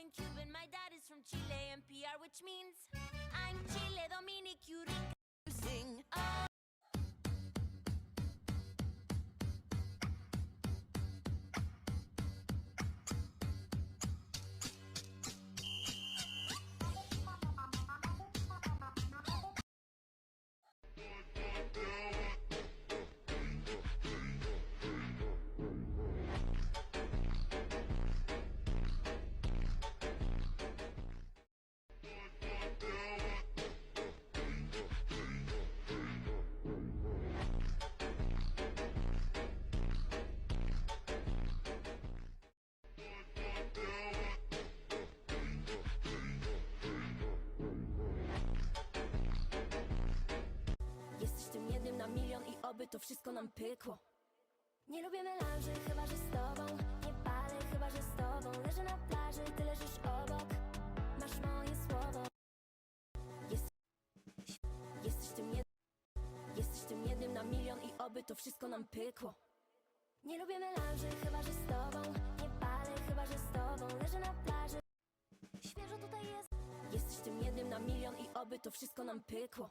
and Cuban. My dad is from Chile and PR, which means I'm Chile, Dominic, Eureka. You sing. Oh. Jesteś oby to wszystko nam pykło. Nie lubię melanży, chyba że z tobą. Nie palę, chyba że z tobą. Leżę na plaży, ty leżysz obok. Masz moje słowo. Jest... Jesteś tym jed... Jesteś tym jednym na milion i oby to wszystko nam pykło. Nie lubię melanży, chyba że z tobą. Nie palę, chyba że z tobą. Leżę na plaży. Świeżo tutaj jest. Jesteś tym jednym na milion i oby to wszystko nam pykło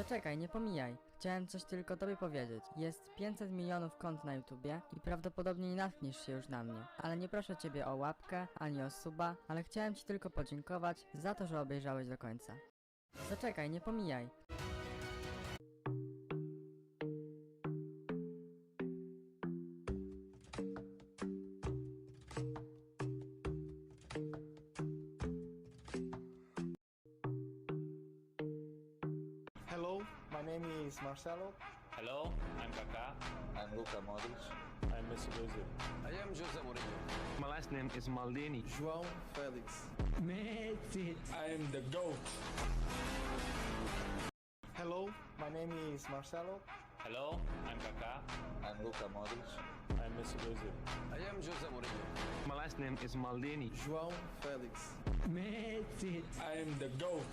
Zaczekaj, nie pomijaj. Chciałem coś tylko tobie powiedzieć. Jest 500 milionów kont na YouTubie i prawdopodobnie nie natkniesz się już na mnie. Ale nie proszę ciebie o łapkę, ani o suba, ale chciałem ci tylko podziękować za to, że obejrzałeś do końca. Zaczekaj, nie pomijaj. Hello, I'm Kaká. I'm Luka Modric. I'm Mesut Özil. I am Jose Mourinho. My last name is Maldini. João Félix. Messi. I am the GOAT. Hello, my name is Marcelo. Hello, I'm Kaká. I'm Luka Modric. I'm Mesut Özil. I am Jose Mourinho. My last name is Maldini. João Félix. Messi. I am the GOAT.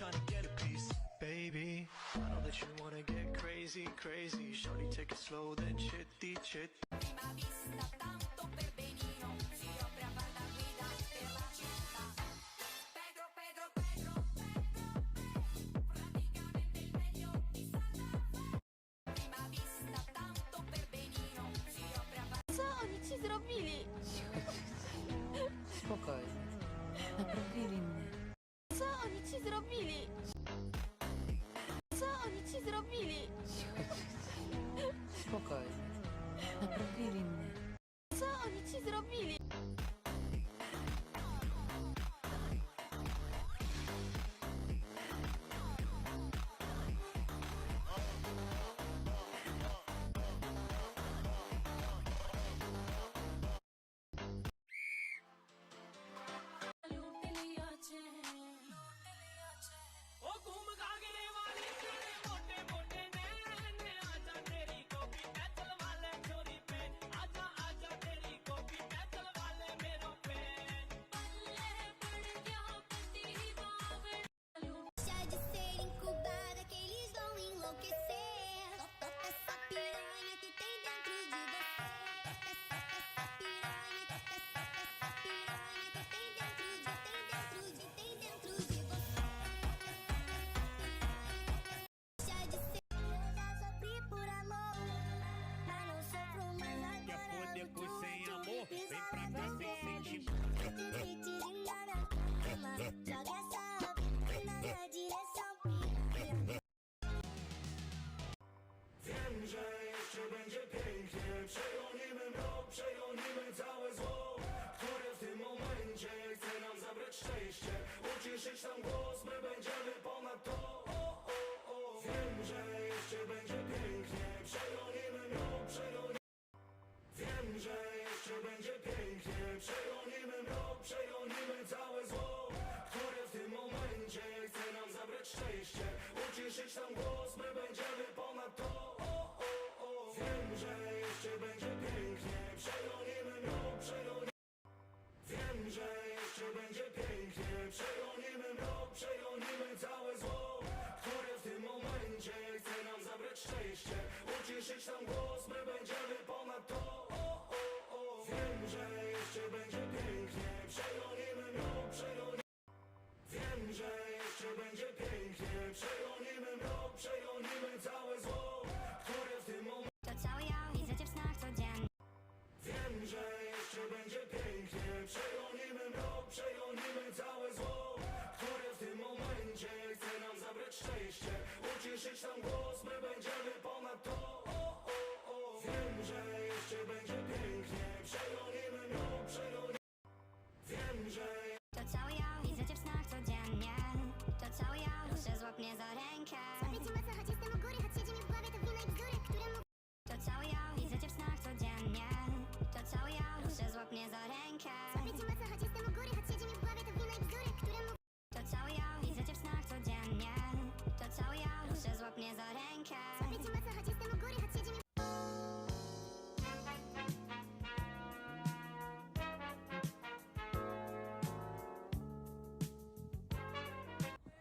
Trying to get a piece, baby. I know that you wanna get crazy, crazy. Shorty, take it slow, then chitty chit. Ci zrobili? Co oni ci zrobili? Spokojnie. Naprawili mnie. Co oni ci zrobili? Krzyczysz tam głos, mebel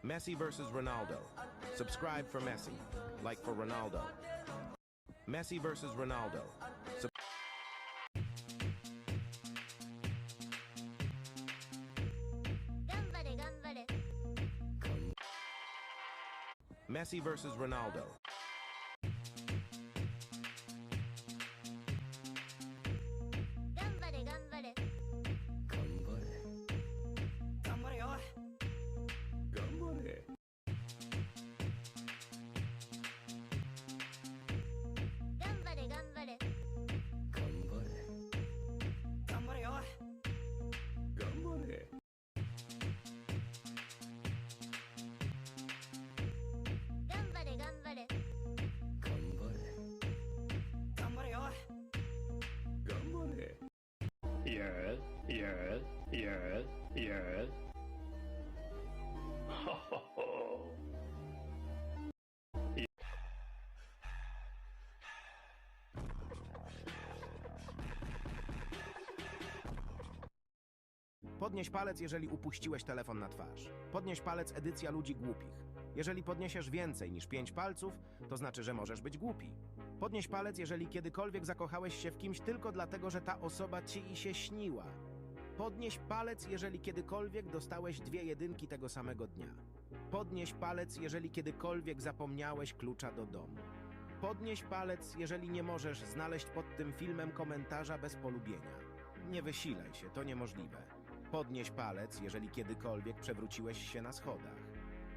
Messi versus Ronaldo. Subscribe for Messi. Like for Ronaldo. Messi versus Ronaldo. Sub- Messi versus Ronaldo. Yes, yes, yes, yes. Podnieś palec, jeżeli upuściłeś telefon na twarz. Podnieś palec edycja ludzi głupich. Jeżeli podniesiesz więcej niż pięć palców, to znaczy, że możesz być głupi. Podnieś palec, jeżeli kiedykolwiek zakochałeś się w kimś tylko dlatego, że ta osoba ci i się śniła. Podnieś palec, jeżeli kiedykolwiek dostałeś dwie jedynki tego samego dnia. Podnieś palec, jeżeli kiedykolwiek zapomniałeś klucza do domu. Podnieś palec, jeżeli nie możesz znaleźć pod tym filmem komentarza bez polubienia. Nie wysilaj się, to niemożliwe. Podnieś palec, jeżeli kiedykolwiek przewróciłeś się na schodach.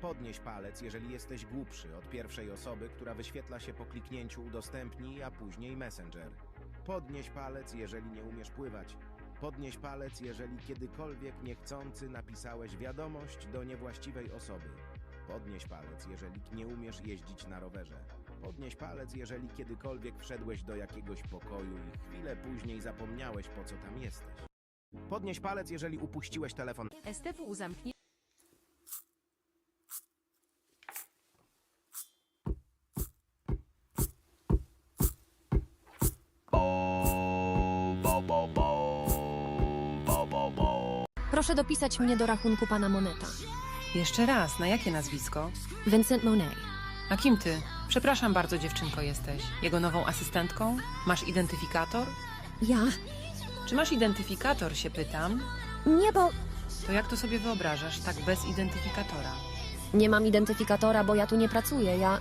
Podnieś palec, jeżeli jesteś głupszy od pierwszej osoby, która wyświetla się po kliknięciu udostępnij, a później Messenger. Podnieś palec, jeżeli nie umiesz pływać. Podnieś palec, jeżeli kiedykolwiek niechcący napisałeś wiadomość do niewłaściwej osoby. Podnieś palec, jeżeli nie umiesz jeździć na rowerze. Podnieś palec, jeżeli kiedykolwiek wszedłeś do jakiegoś pokoju i chwilę później zapomniałeś, po co tam jesteś. Podnieś palec, jeżeli upuściłeś telefon. STW zamknie. Proszę dopisać mnie do rachunku pana Moneta. Jeszcze raz, na jakie nazwisko? Vincent Monet. A kim ty? Przepraszam bardzo, dziewczynko jesteś. Jego nową asystentką? Masz identyfikator? Ja? Czy masz identyfikator, się pytam? Nie, bo To jak to sobie wyobrażasz, tak bez identyfikatora? nie mam identyfikatora, bo ja tu nie pracuję. Ja.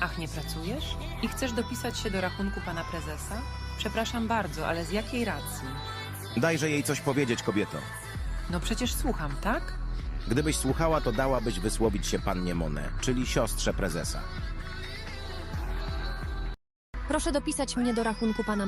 Ach, nie pracujesz? I chcesz dopisać się do rachunku pana prezesa? Przepraszam bardzo, ale z jakiej racji? Dajże jej coś powiedzieć, kobieto. No przecież słucham, tak? Gdybyś słuchała, to dałabyś wysłowić się pannie Monet, czyli siostrze prezesa. Proszę dopisać mnie do rachunku pana